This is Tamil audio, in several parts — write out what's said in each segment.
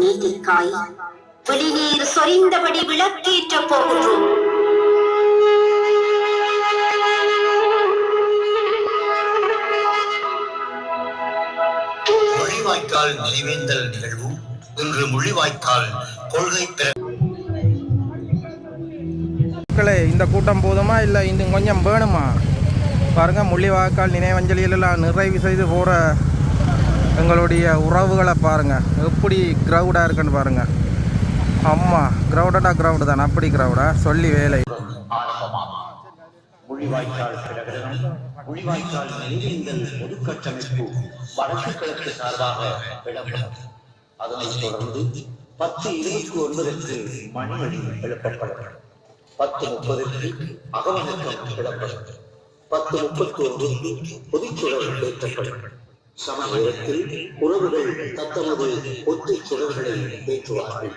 நீதிக்காய். வெளிநீர் சொரிந்தபடி விளக்கேற்றப் போகின்றோம் நினைவேந்தல் நிகழ்வு இன்று மொழிவாய்க்கால் கொள்கை மக்களே இந்த கூட்டம் போதுமா இல்லை இன்னும் கொஞ்சம் வேணுமா? பாருங்க முள்ளிவாய்க்கால் நினைவஞ்சலியெல்லாம் நிறைவு செய்து போகிற எங்களுடைய உறவுகளை பாருங்க. எப்படி க்ரௌடாக இருக்குன்னு பாருங்க. அம்மா க்ரௌடடா க்ரௌடு தான்? அப்படி க்ரௌடா சொல்லி வேலை. முழிவாய்க்கால் பிரகடனம் முழிவாய்க்கால் நிலையங்கள் பொதுக்கட்டமைப்பு வடக்கு கிழக்கு சார்பாக இடம்பெறும் அதனைத் தொடர்ந்து பத்து இருபத்தி ஒன்பதற்கு மணிமணி எழுப்பப்படும் பத்து முப்பதற்கு அகவணக்கம் இடப்படும் பத்து முப்பத்தி ஒன்றுக்கு பொதுச்சுடர் ஏற்றப்படும் சம நேரத்தில் உறவுகள் தத்தமது ஒற்றை சுடர்களை ஏற்றுவார்கள்.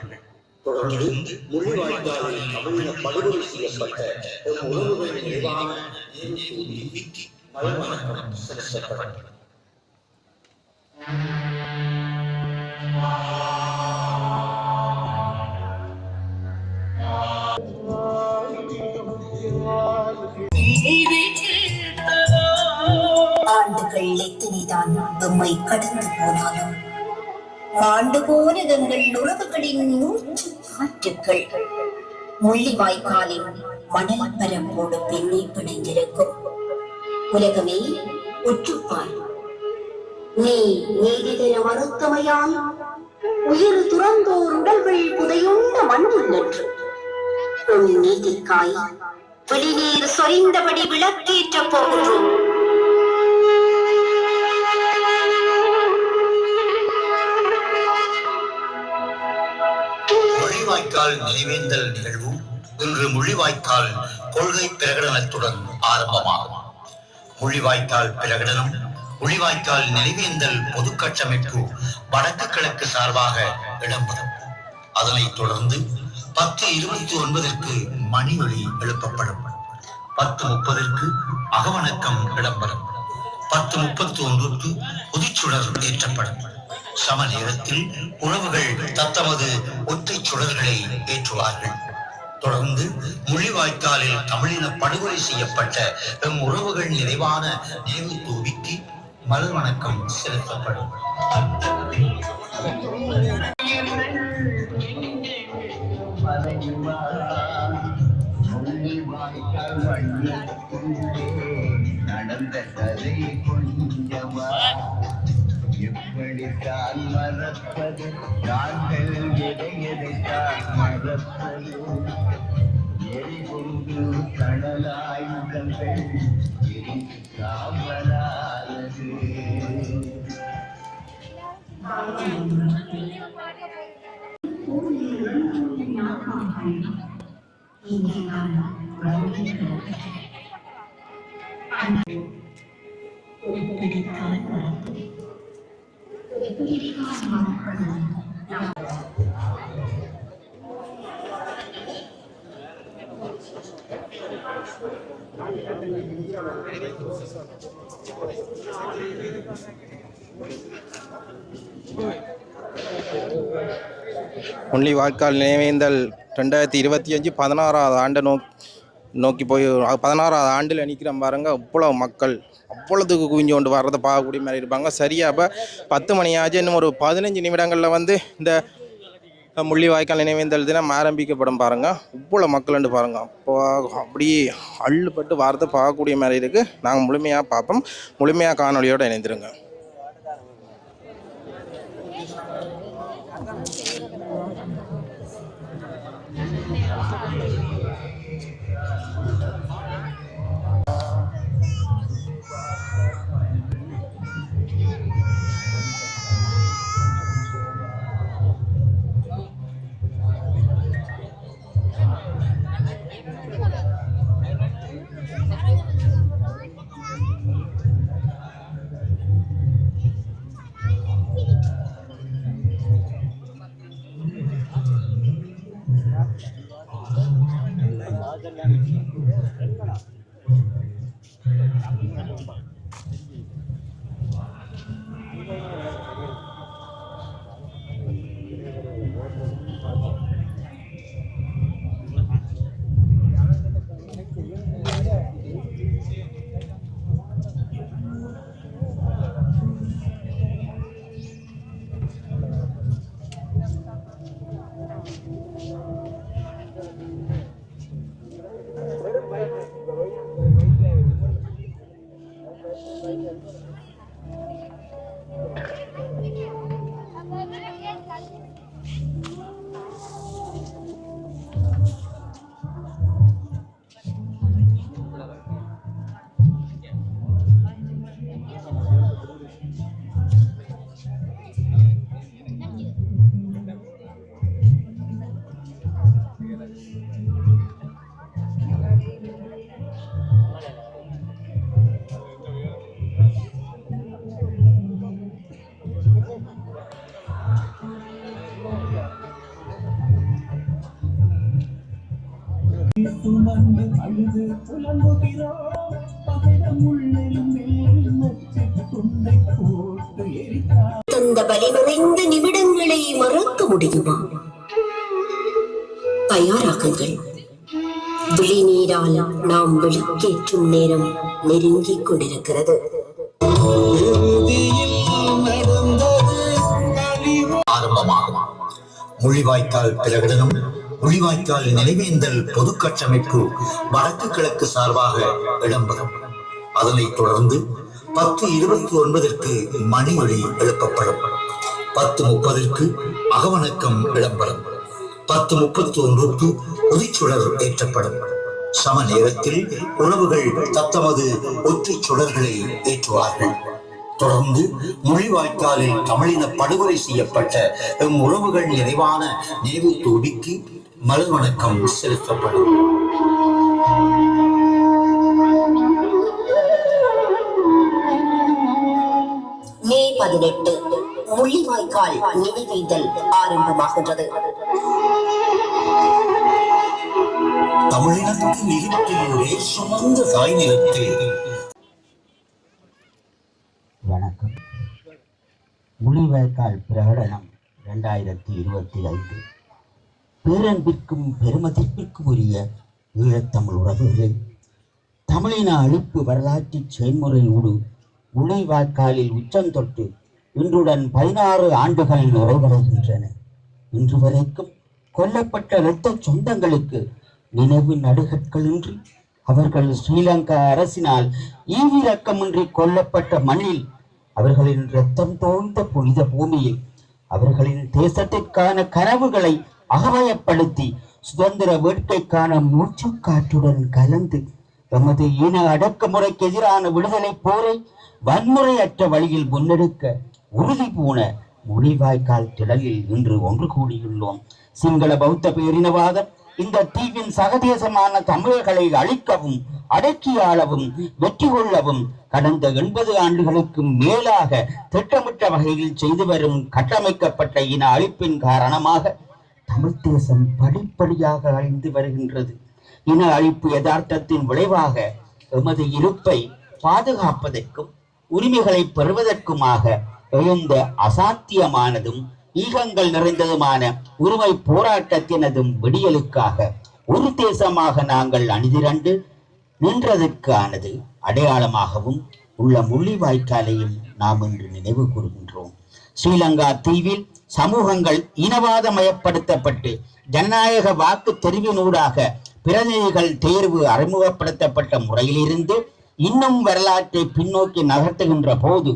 தொடர்ந்து முள்ளிவாய்க்காலில் தமிழின படுகொலை செய்யப்பட்ட எம் உறவுகள் நினைவான நினைவு மலர்வணக்கம் ஆண்டுகள் எத்தனைதான் நம்மை கடந்து போனாலும் ஆண்டு போன எங்கள் உறவுகளின் மூச்சு காற்றுக்கள். முள்ளிவாய்க்காலின் மணல் பரம்போடு பெண்ணை பிணைந்திருக்கும். உலகமே உற்றுப்பார். நீ நீதி மறுத்தமையால் உயிர் துறந்தோர் உடல்கள் புதையுண்ட மண்ணில் நின்று. உன் நீதிக்காய் வெளிநீர் சொரிந்தபடி விளக்கேற்ற போகின்றோம் மொழிவாய்க்கால் நினைவேந்தல் நிகழ்வு இன்று மொழிவாய்க்கால் கொள்கை பிரகடனத்துடன் ஆரம்பமாகும். மொழிவாய்க்கால் பிரகடனம் மொழிவாய்க்கால் நினைவேந்தல் பொதுக்கட்டமைப்பு வடக்கு கிழக்கு சார்பாக இடம்பெறும். அதனைத் தொடர்ந்து பத்து இருபத்தி ஒன்பதற்கு மணி ஒலி எழுப்பப்படும். பத்து முப்பதற்கு அகவணக்கம் இடம்பெறும். பத்து முப்பத்தி ஒன்றுக்கு புதுச்சுடர் ஏற்றப்படும். சம நேரத்தில் உறவுகள் தத்தமது ஒற்றை சுடல்களை ஏற்றுவார்கள். தொடர்ந்து முள்ளிவாய்க்காலில் தமிழின படுகொலை செய்யப்பட்ட எம் உறவுகள் நிறைவான நினைவு தூவிக்கு மலர் வணக்கம் செலுத்தப்படும். நடந்த எப்படித்தான் மறப்பது. நாங்கள் இடையதைத்தான் மறப்பது. எரிகொண்டு கடலாயுதங்கள் எரிந்து காவலானது முள்ளி வாய்க்கால் நினைவேந்தல் ரெண்டாயிரத்தி இருபத்தி அஞ்சு பதினாறாவது ஆண்டை நோக் நோக்கி போய் பதினாறாவது ஆண்டில் நிற்கிற பாருங்க இவ்வளோ மக்கள். அவ்வளோத்துக்கு குவிஞ்சு கொண்டு வர்றதை பார்க்கக்கூடிய மாதிரி இருப்பாங்க. சரியாக அப்போ பத்து மணி ஆச்சு. இன்னும் ஒரு பதினஞ்சு நிமிடங்களில் வந்து இந்த முள்ளிவாய்க்கால் நினைவேந்தல் தினம் ஆரம்பிக்கப்படும் பாருங்கள் இவ்வளோ மக்கள்ண்டு பாருங்க. அப்போ அப்படியே அள்ளுப்பட்டு வாரத்தை பார்க்கக்கூடிய மாதிரி இருக்குது நாங்கள் முழுமையாக பார்ப்போம். முழுமையாக காணொலியோடு இணைந்துருங்க. やっぱり。தந்த பலி நிறைந்த நிமிடங்களை மறக்க முடியுமா தயாராகுங்கள் விழி நீரால் நாம் விளக்கேற்றும் நேரம் நெருங்கிக் கொண்டிருக்கிறது ஆரம்பமாகும் முள்ளிவாய்க்கால் பிரகடனம் முள்ளிவாய்க்கால் நினைவேந்தல் பொது கட்டமைப்பு வடக்கு கிழக்கு சார்பாக இடம்பெறும் அதனைத் தொடர்ந்து பத்து இருபத்தி ஒன்பதற்கு மணி ஒளி எழுப்பப்படும். பத்து முப்பதற்கு அகவணக்கம் இடம்பெறும் பத்து முப்பத்தி ஒன்றுக்கு ஒதிச்சுடர் ஏற்றப்படும். சம நேரத்தில் உறவுகள் தத்தமது ஒற்றைச் சுடர்களை ஏற்றுவார்கள். தொடர்ந்து மொழிவாய்க்காலில் தமிழின படுகொலை செய்யப்பட்ட எம் உறவுகள் நிறைவான நினைவு தூபிக்கு மலர் வணக்கம் செலுத்தப்படும். மே பதினெட்டு முள்ளிவாய்க்கால் நினைவேந்தல் ஆரம்பமாகின்றது. தமிழினத்தின் வேர் சுமந்த தாய் நிலத்தில். வணக்கம். முள்ளிவாய்க்கால் பிரகடனம் ரெண்டாயிரத்தி இருபத்தி ஐந்து. பேரன்பிற்கும் பெருமதிப்பிற்கும் உரிய ஈழத்தமிழ் உறவுகளே தமிழின அழிப்பு வரலாற்று செயல்முறையோடு உச்சம் உச்சந்தொட்டு இன்றுடன் பதினாறு ஆண்டுகள் நிறைவடைகின்றன. இன்று வரைக்கும் கொல்லப்பட்ட இரத்த சொந்தங்களுக்கு நினைவு நடுகற்களின்றி அவர்கள் ஸ்ரீலங்கா அரசினால் ஈவிரக்கமின்றி கொல்லப்பட்ட மண்ணில் அவர்களின் இரத்தம் தோழ்ந்த புனித பூமியில் அவர்களின் தேசத்திற்கான கனவுகளை அகவயப்படுத்தி சுதந்திர வேட்கைக்கான மூச்சுக்காற்றுடன் கலந்து தமது இன அடக்குமுறைக்கு எதிரான விடுதலை போரை வன்முறையற்ற வழியில் முன்னெடுக்க உறுதி பூண முனிவாய்க்கால் திடலில் இன்று ஒன்று கூடியுள்ளோம். சிங்கள பௌத்த பேரினவாதம் இந்த தீவின் சகதேசமான தமிழர்களை அழிக்கவும் அடக்கியாளவும் வெற்றி கொள்ளவும் கடந்த எண்பது ஆண்டுகளுக்கு மேலாக திட்டமிட்ட வகையில் செய்து வரும் கட்டமைக்கப்பட்ட இன அழிப்பின் காரணமாக தமிழ் தேசம் படிப்படியாக அழிந்து வருகின்றது. இன அழிப்பு யதார்த்தத்தின் விளைவாக எமது இருப்பை பாதுகாப்பதற்கும் உரிமைகளை பெறுவதற்குமாக எழுந்த அசாத்தியமானதும் ஈகங்கள் நிறைந்ததுமான உரிமை போராட்டத்தினதும் விடியலுக்காக ஒரு தேசமாக நாங்கள் அணிதிரண்டு நின்றதற்கானது அடையாளமாகவும் உள்ள முள்ளிவாய்க்காலையும் நாம் இன்று நினைவு கூறுகின்றோம். ஸ்ரீலங்கா தீவில் சமூகங்கள் இனவாதமயப்படுத்தப்பட்டு ஜனநாயக வாக்கு தெரிவினூடாக பிரதிநிதிகள் தேர்வு அறிமுகப்படுத்தப்பட்ட முறையிலிருந்து இன்னும் வரலாற்றை பின்னோக்கி நகர்த்துகின்ற போது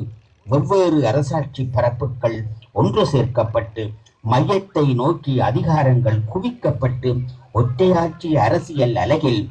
வெவ்வேறு அரசாட்சி பரப்புகள் ஒன்று சேர்க்கப்பட்டு மையத்தை நோக்கி அதிகாரங்கள் குவிக்கப்பட்டு ஒற்றையாட்சி அரசியல் அலகில்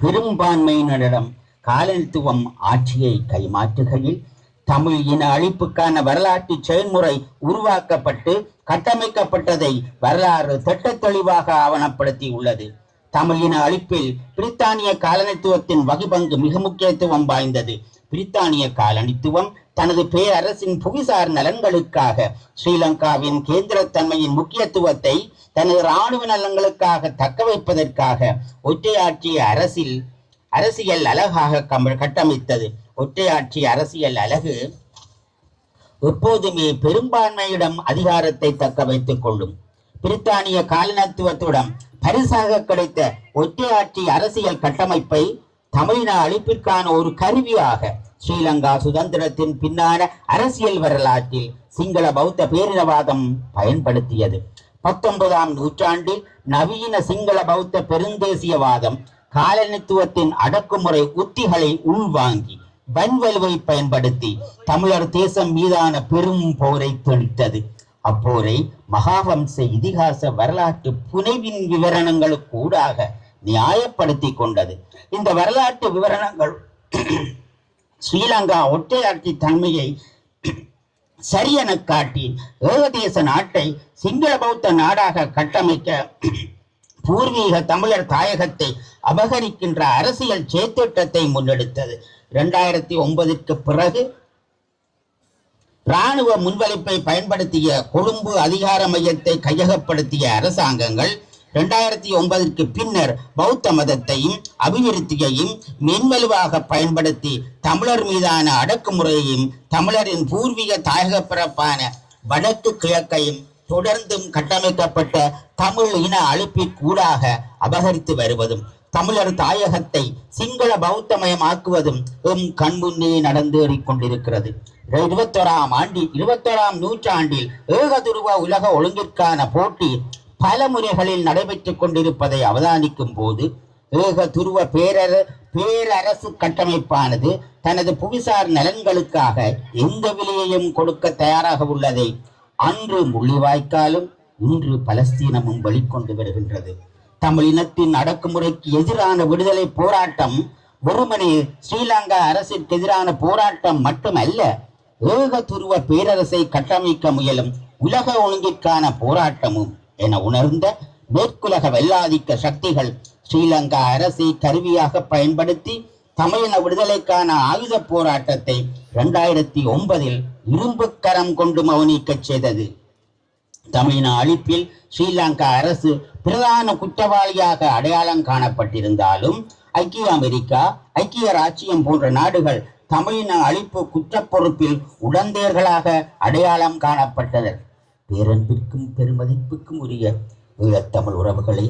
பெரும்பான்மையினரிடம் காலனித்துவம் ஆட்சியை கைமாற்றுகையில் தமிழ் இன அழிப்புக்கான வரலாற்று செயல்முறை உருவாக்கப்பட்டு கட்டமைக்கப்பட்டதை வரலாறு திட்டத் தெளிவாக ஆவணப்படுத்தி உள்ளது தமிழ் இன அழிப்பில் பிரித்தானிய காலனித்துவத்தின் வகிபங்கு மிக முக்கியத்துவம் வாய்ந்தது. பிரித்தானிய காலனித்துவம் தனது பேரரசின் புவிசார் நலன்களுக்காக ஸ்ரீலங்காவின் கேந்திரத்தன்மையின் முக்கியத்துவத்தை தனது இராணுவ நலன்களுக்காக தக்க வைப்பதற்காக ஒற்றையாற்றிய அரசில் அரசியல் அழகாக கட்டமைத்தது. ஒற்றையாட்சி அரசியல் அழகு எப்போதுமே பெரும்பான்மையிடம் அதிகாரத்தை தக்க வைத்துக் கொள்ளும். பிரித்தானிய காலனித்துவத்துடன் பரிசாக கிடைத்த ஒற்றையாட்சி அரசியல் கட்டமைப்பை தமிழின அழிப்பிற்கான ஒரு கருவியாக ஸ்ரீலங்கா சுதந்திரத்தின் பின்னான அரசியல் வரலாற்றில் சிங்கள பௌத்த பேரினவாதம் பயன்படுத்தியது. பத்தொன்பதாம் நூற்றாண்டில் நவீன சிங்கள பௌத்த பெருந்தேசியவாதம் காலனித்துவத்தின் அடக்குமுறை உத்திகளை உள்வாங்கி வன்வலுவை பயன்படுத்தி தமிழர் தேசம் மீதான பெரும் போரை தெளித்தது. அப்போரை மகாவம்ச இதிகாச வரலாற்று புனைவின் விவரணங்களுக்கு ஊடாக நியாயப்படுத்தி கொண்டது. இந்த வரலாற்று விவரணங்கள் ஸ்ரீலங்கா ஒற்றையாட்சி தன்மையை சரியென காட்டி ஏகதேச நாட்டை சிங்கள பௌத்த நாடாக கட்டமைக்க பூர்வீக தமிழர் தாயகத்தை அபகரிக்கின்ற அரசியல் சேத்திட்டத்தை முன்னெடுத்தது. இரண்டாயிரத்தி ஒன்பதற்கு பிறகு ராணுவ முன்வலிப்பை பயன்படுத்திய கொழும்பு அதிகார மையத்தை கையகப்படுத்திய அரசாங்கங்கள் இரண்டாயிரத்தி ஒன்பதற்கு பின்னர் பௌத்த மதத்தையும் அபிவிருத்தியையும் மென்வலுவாக பயன்படுத்தி தமிழர் மீதான அடக்குமுறையையும் தமிழரின் பூர்வீக தாயக பிறப்பான வடக்கு கிழக்கையும் தொடர்ந்தும் கட்டமைக்கப்பட்ட தமிழ் இன அழிப்பிற்கூடாக அபகரித்து வருவதும் தமிழர் தாயகத்தை சிங்கள பௌத்தமயமாக்குவதும் எம் கண்முன்னே நடந்தேறிக் கொண்டிருக்கிறது இருபத்தோராம் ஆண்டில் இருபத்தோராம் நூற்றாண்டில் ஏகதுருவ உலக ஒழுங்கிற்கான போட்டி பல முறைகளில் நடைபெற்றுக் கொண்டிருப்பதை அவதானிக்கும் போது ஏக துருவ பேரர பேரரசு கட்டமைப்பானது தனது புவிசார் நலன்களுக்காக எந்த விலையையும் கொடுக்க தயாராக உள்ளதை அன்று முள்ளிவாய்க்காலும் இன்று பலஸ்தீனமும் வெளிக்கொண்டு வருகின்றது. தமிழ் இனத்தின் அடக்குமுறைக்கு எதிரான விடுதலை போராட்டம் வெறுமனே ஸ்ரீலங்கா அரசிற்கு எதிரான போராட்டம் மட்டுமல்ல ஏக துருவ பேரரசை கட்டமைக்க முயலும் உலக ஒழுங்கிற்கான போராட்டமும் என உணர்ந்த மேற்குலக வெள்ளாதிக்க சக்திகள் ஸ்ரீலங்கா அரசை கருவியாக பயன்படுத்தி தமிழின விடுதலைக்கான ஆயுத போராட்டத்தை இரண்டாயிரத்தி ஒன்பதில் இரும்பு கரம் கொண்டு மௌனிக்கச் செய்தது. தமிழின அழிப்பில் ஸ்ரீலங்கா அரசு பிரதான குற்றவாளியாக அடையாளம் காணப்பட்டிருந்தாலும் ஐக்கிய அமெரிக்கா ஐக்கிய ராச்சியம் போன்ற நாடுகள் தமிழின அழிப்பு குற்ற பொறுப்பில் உடந்தேர்களாக அடையாளம் காணப்பட்டனர். பேரன்பிற்கும் பெருமதிப்புக்கும் உரிய ஈழத்தமிழ் உறவுகளே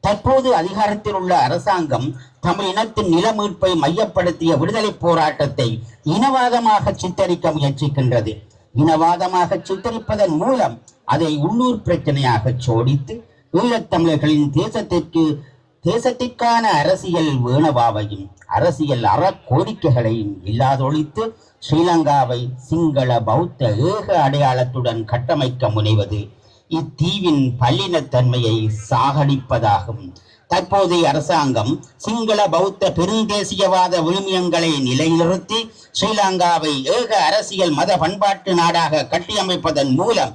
தற்போது அதிகாரத்தில் உள்ள அரசாங்கம் தமிழ் இனத்தின் நில மீட்பை மையப்படுத்திய விடுதலை போராட்டத்தை இனவாதமாக சித்தரிக்க முயற்சிக்கின்றது. இனவாதமாக சித்தரிப்பதன் மூலம் அதை உள்ளூர் பிரச்சனையாக சோடித்து ஈழத்தமிழர்களின் தேசத்திற்கு தேசத்திற்கான அரசியல் வேணவாவையும் அரசியல் அறக்கோரிக்கைகளையும் இல்லாதொழித்து ஸ்ரீலங்காவை சிங்கள பௌத்த ஏக அடையாளத்துடன் கட்டமைக்க முனைவது இத்தீவின் பல்லினத்தன்மையை சாகடிப்பதாகும். தற்போதைய அரசாங்கம் சிங்கள பௌத்த பெருந்தேசியவாத விழுமியங்களை நிலைநிறுத்தி ஸ்ரீலங்காவை ஏக அரசியல் மத பண்பாட்டு நாடாக கட்டியமைப்பதன் மூலம்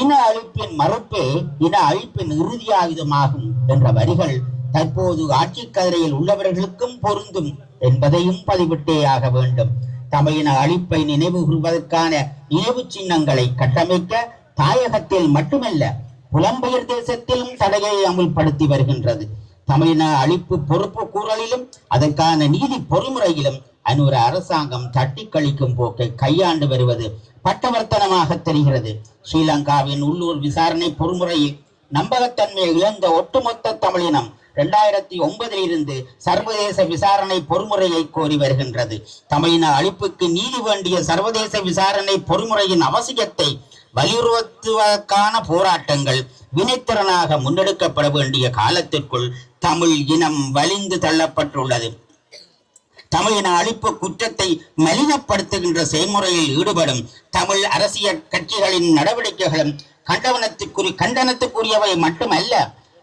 இன அழிப்பின் மறுப்பே இன அழிப்பின் இறுதி ஆயுதமாகும் என்ற வரிகள் தற்போது ஆட்சி கதிரையில் உள்ளவர்களுக்கும் பொருந்தும் என்பதையும் பதிவிட்டே ஆக வேண்டும். தமிழின அழிப்பை நினைவு கூறுவதற்கான நினைவு சின்னங்களை கட்டமைக்க தாயகத்தில் மட்டுமல்ல புலம்பெயர் தேசத்திலும் தடையை அமுல்படுத்தி வருகின்றது. தமிழின அழிப்பு பொறுப்பு கூறலிலும் அதற்கான நீதி பொறிமுறையிலும் அன்னொரு அரசாங்கம் தட்டி கழிக்கும் போக்கை கையாண்டு வருவது பட்டவர்த்தனமாக தெரிகிறது. ஸ்ரீலங்காவின் உள்ளூர் விசாரணை பொறுமுறையில் நம்பகத்தன்மையை இழந்த ஒட்டுமொத்த தமிழினம் இரண்டாயிரத்தி ஒன்பதில் இருந்து சர்வதேச விசாரணை பொறுமுறையை கோரி வருகின்றது. தமிழின அழிப்புக்கு நீதி வேண்டிய சர்வதேச விசாரணை பொறுமுறையின் அவசியத்தை வலியுறுத்துவதற்கான போராட்டங்கள் வினைத்திறனாக முன்னெடுக்கப்பட வேண்டிய காலத்திற்குள் தமிழ் இனம் வலிந்து தள்ளப்பட்டுள்ளது. தமிழின அழிப்பு குற்றத்தை மலினப்படுத்துகின்ற செயல்முறையில் ஈடுபடும் தமிழ் அரசியல் கட்சிகளின் நடவடிக்கைகளும் கண்டனத்துக்குரிய கண்டனத்துக்குரியவை மட்டுமல்ல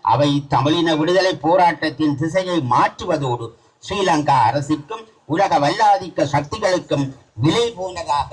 அவை தமிழின விடுதலை போராட்டத்தின் திசையை மாற்றுவதோடு ஸ்ரீலங்கா அரசுக்கும் உலக வல்லாதிக்க சக்திகளுக்கும் விலை போனதாக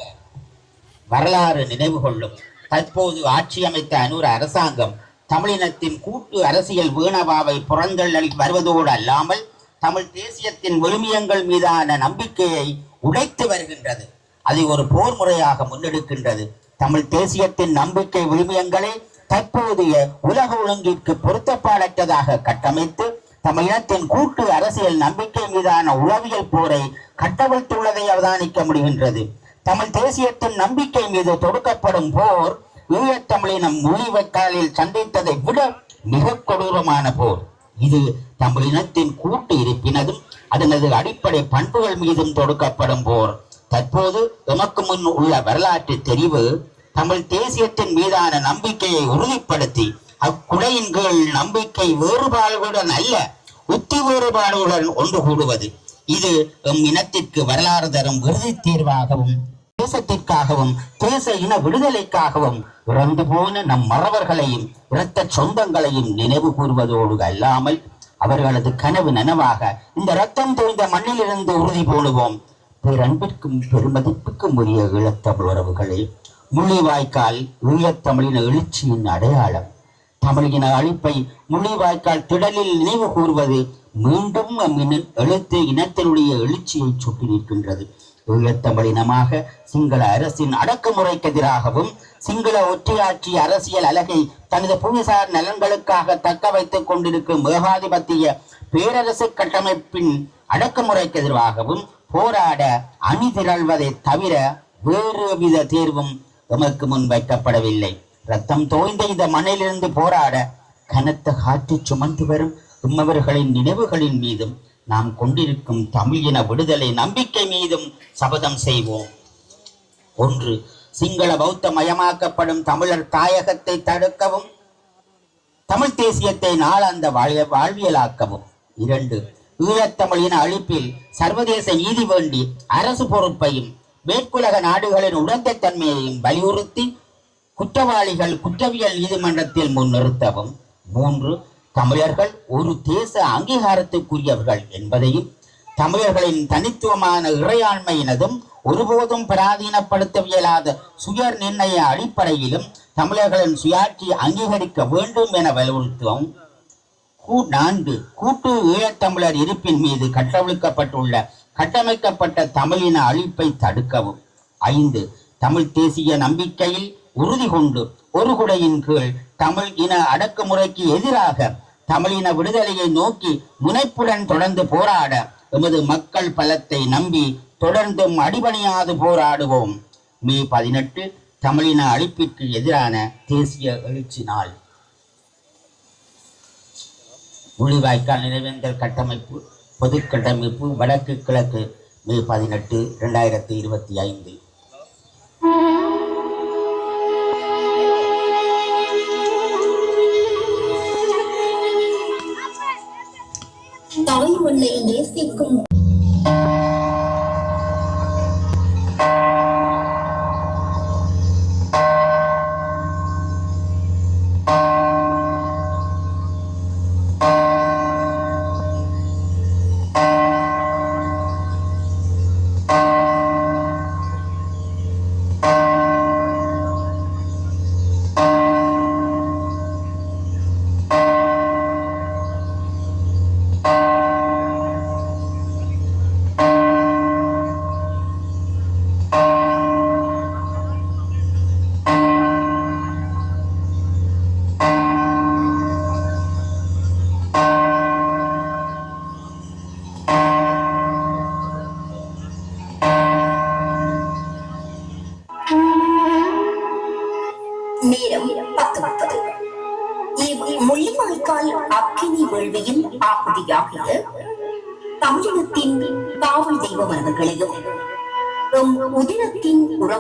வரலாறு நினைவு கொள்ளும். தற்போது ஆட்சி அமைத்த அனூர் அரசாங்கம் தமிழினத்தின் கூட்டு அரசியல் வீணவாவை புறந்தள்ளி வருவதோடு அல்லாமல் தமிழ் தேசியத்தின் விழுமியங்கள் மீதான நம்பிக்கையை உடைத்து வருகின்றது. அதை ஒரு போர் முறையாக முன்னெடுக்கின்றது. தமிழ் தேசியத்தின் நம்பிக்கை விழுமியங்களை தற்போதைய உலக ஒழுங்கிற்கு பொருத்தப்பாடற்றதாக கட்டமைத்து தமிழினத்தின் கூட்டு அரசியல் நம்பிக்கை மீதான உளவியல் போரை கட்டவிழ்த்துள்ளதை அவதானிக்க முடிகின்றது. தமிழ் தேசியத்தின் நம்பிக்கை மீது தொடுக்கப்படும் போர் ஈழத்தமிழினம் மொழிவக்காலில் சந்தித்ததை விட மிக கொடூரமான போர். இது தமிழினத்தின் கூட்டு இருப்பினதும் அதனது அடிப்படை பண்புகள் மீதும் தொடுக்கப்படும் போர். தற்போது எமக்கு முன் உள்ள வரலாற்று தெரிவு தமிழ் தேசியத்தின் மீதான நம்பிக்கையை உறுதிப்படுத்தி அக்குடையின் கீழ் நம்பிக்கை வேறுபாடுகளுடன் அல்ல உத்தி வேறுபாடுகளுடன் ஒன்று கூடுவது இது எம் இனத்திற்கு வரலாறு தரும் விருதி தேர்வாகவும் தேசத்திற்காகவும் தேச இன விடுதலைக்காகவும் இறந்து போன நம் மறவர்களையும் இரத்த சொந்தங்களையும் நினைவு கூறுவதோடு அல்லாமல் அவர்களது கனவு நனவாக இந்த ரத்தம் தோய்ந்த மண்ணிலிருந்து உறுதி போடுவோம் பேரன்பிற்கும் பெருமதிப்புக்கும் உரிய ஈழத்தமிழ் உறவுகளே முள்ளிவாய்க்கால் ஈழத்தமிழின எழுச்சியின் அடையாளம். தமிழின அழிப்பை முள்ளிவாய்க்கால் திடலில் நினைவு கூறுவது மீண்டும் எழுத்து இனத்தினுடைய எழுச்சியை சுட்டி நிற்கின்றது. ஈழத்தமிழினமாக சிங்கள அரசின் அடக்குமுறைக்கு எதிராகவும் சிங்கள ஒற்றையாட்சி அரசியல் அலகை தனது புவிசார் நலன்களுக்காக தக்க வைத்துக் கொண்டிருக்கும் ஏகாதிபத்திய பேரரசு கட்டமைப்பின் அடக்குமுறைக்கு எதிராகவும் போராட அணி திரள்வதை தவிர வேறு வித தேர்வும் எமக்கு முன் வைக்கப்படவில்லை. ரத்தம் தோய்ந்த இந்த மண்ணிலிருந்து போராட கனத்த காற்று சுமந்து வரும் உம்மவர்களின் நினைவுகளின் மீதும் நாம் கொண்டிருக்கும் தமிழ் இன விடுதலை நம்பிக்கை மீதும் சபதம் செய்வோம். ஒன்று சிங்கள பௌத்த மயமாக்கப்படும் தமிழர் தாயகத்தை தடுக்கவும் தமிழ் தேசியத்தை நாளாந்த வாழ் வாழ்வியலாக்கவும். இரண்டு ஈழத்தமிழின அழிப்பில் சர்வதேச நீதி வேண்டி அரசு பொறுப்பையும் மேற்குலக நாடுகளின் உடந்தைத்தன்மையையும் வலியுறுத்தி குற்றவாளிகள் குற்றவியல் நீதிமன்றத்தில் முன்னிறுத்தவும். மூன்று தமிழர்கள் ஒரு தேச அங்கீகாரத்துக்குரியவர்கள் என்பதையும் தமிழர்களின் தனித்துவமான இறையாண்மையினதும் ஒருபோதும் பராதீனப்படுத்தவியலாத சுய நிர்ணய அடிப்படையிலும் தமிழர்களின் சுயாட்சி அங்கீகரிக்க வேண்டும் என வலியுறுத்துவோம் நான்கு கூட்டு ஈழத்தமிழர் இருப்பின் மீது கட்டவிழ்க்கப்பட்டுள்ள கட்டமைக்கப்பட்ட தமிழின அழிப்பை தடுக்கவும். ஐந்து தமிழ் தேசிய நம்பிக்கையில் உறுதி கொண்டு ஒரு குடையின் கீழ் தமிழ் இன அடக்குமுறைக்கு எதிராக தமிழின விடுதலையை நோக்கி முனைப்புடன் தொடர்ந்து போராட எமது மக்கள் பலத்தை நம்பி தொடர்ந்தும் அடிபணியாது போராடுவோம். மே பதினெட்டு தமிழின அழிப்பிற்கு எதிரான தேசிய எழுச்சி நாள். முள்ளிவாய்க்கால் நினைவேந்தல் கட்டமைப்பு பொது கட்டமைப்பு வடக்கு கிழக்கு மே பதினெட்டு ரெண்டாயிரத்தி இருபத்தி ஐந்து.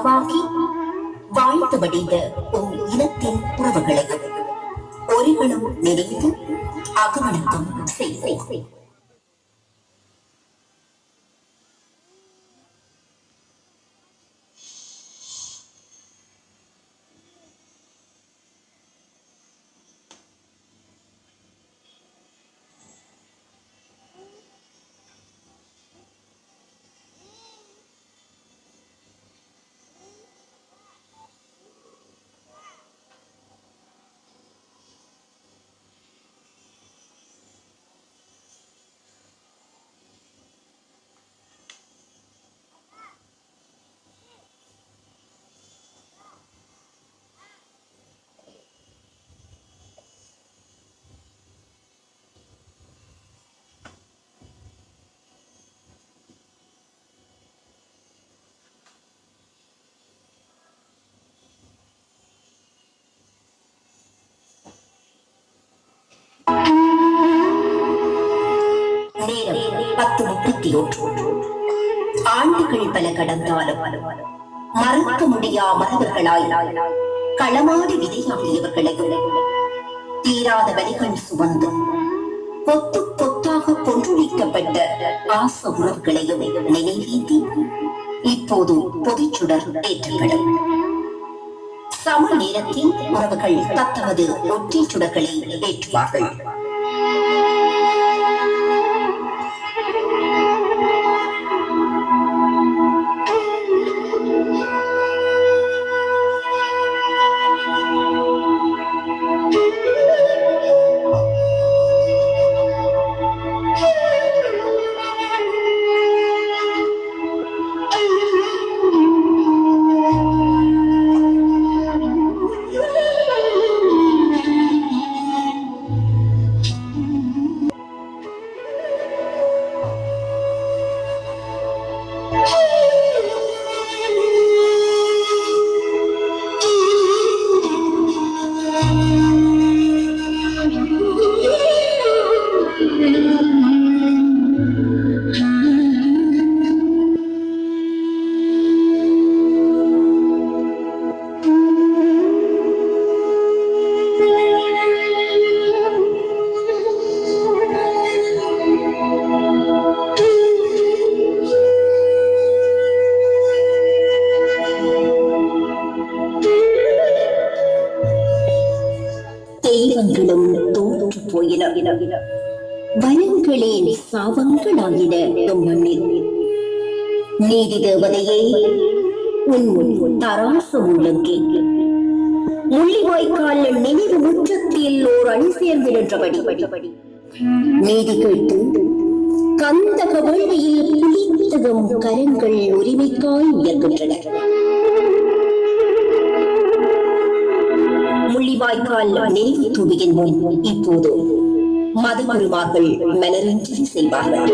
உதிரத்தின் உறவாகி வாழ்த்து வடிந்த உன் இனத்தின் உறவுகளையும் ஒருகளும் நினைந்து அகவணக்கம் பத்து முப்பத்தி ஒன்று ஆண்டுகள் பல கடந்தாலும் மறக்க முடியா மரபர்களாய் களமாடி விதையாடியவர்களையும் தீராத வலிகள் சுமந்து கொத்து கொத்தாக கொன்றுழிக்கப்பட்ட ஆச உறவுகளையும் நினைவேந்தி இப்போது பொதுச்சுடர் ஏற்றப்படும். சம நேரத்தில் உறவுகள் தத்தமது ஒற்றை சுடர்களை ஏற்றுவார்கள். சாவங்களாயின எம் மண்ணில் நீதி தேவதையே உன் தராசு உள்ளங்கே முள்ளிவாய்க்கால் நினைவு முற்றத்தில் ஓர் அணி சேர்ந்து நின்றபடி. நீதி கேட்டு கந்தக வேள்வியில் புலித்ததும் கரங்கள் உரிமைக்காய் உயர்கின்றன முள்ளிவாய்க்கால் நினைவு தூவியின் முன் இப்போது மதுமருமார்கள் மலரஞ்சலி செய்வார்கள்.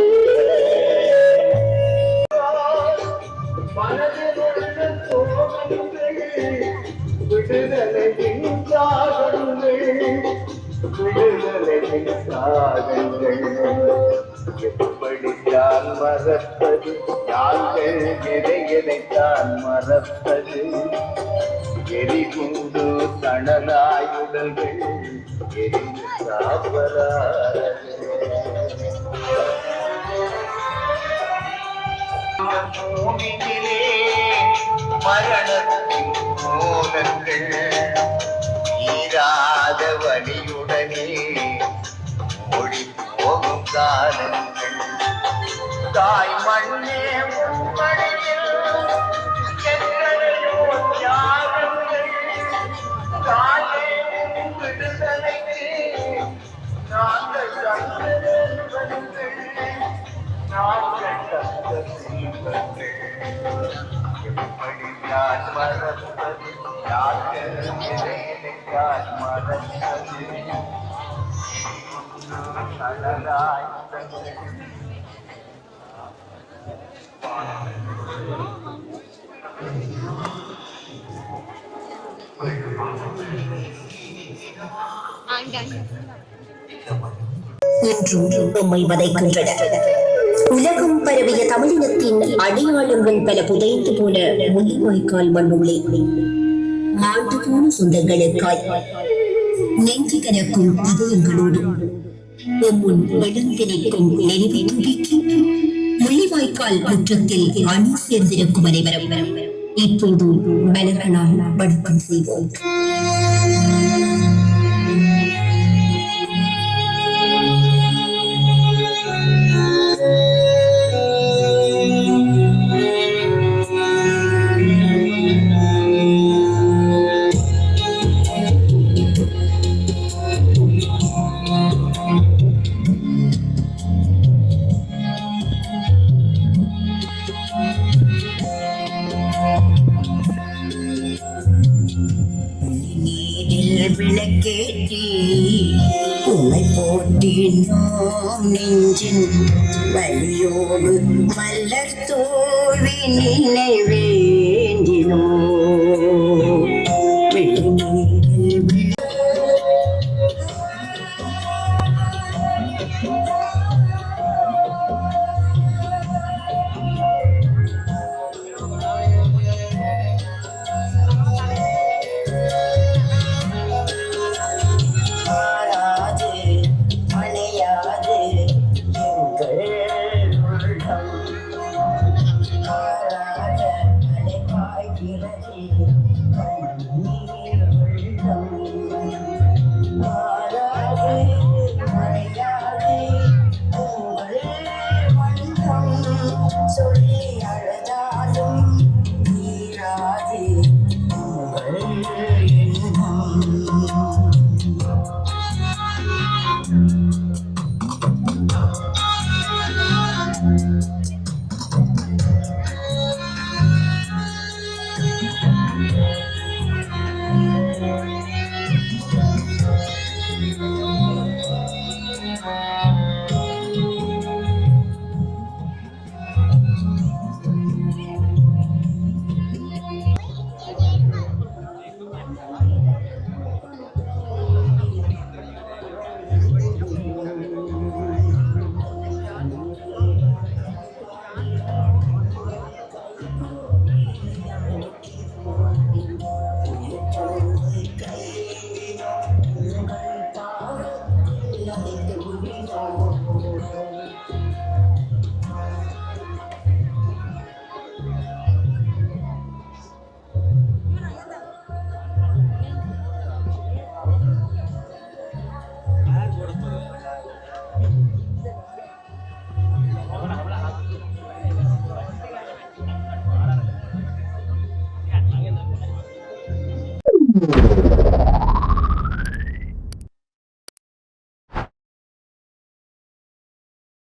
விடுதலையின் சாகங்கள் மறப்பது யார்கள் எதை எதைத்தான் மறப்பது. எரிகுண்டு தணலாயுடல்கள் எரிந்து சாப்பராது பூமியிலே மரணத்தின் மோதங்கள் ஈராத வழி போகும் தாய் மண்ணே உம்மடியில் எத்தனையோ தியாகங்கள் தாயே விடுதலைக்கு நாங்கள் தந்த நாங்கள் தந்த செல்வங்கள் எப்படி நான் மறப்பது யார் எதை நான் மறப்பது கடலாய் இன்றும் வதைக்கின்றன உலகம் பரவிய தமிழினத்தின் அடையாளங்கள் பல புதைந்து போன முள்ளிவாய்க்கால் மண்ணுள்ளே. மாண்டு போன சொந்தங்களுக்காய். நெஞ்சு கனக்கும் இதயங்களோடு உம்முன் விழுந்து நிற்கும் நெருவி துடிக்கி முள்ளிவாய்க்கால் குற்றத்தில் அணி சேர்ந்திருக்கும் அனைவரும். இப்போது மலர்களால் வணக்கம் செய்வோம்.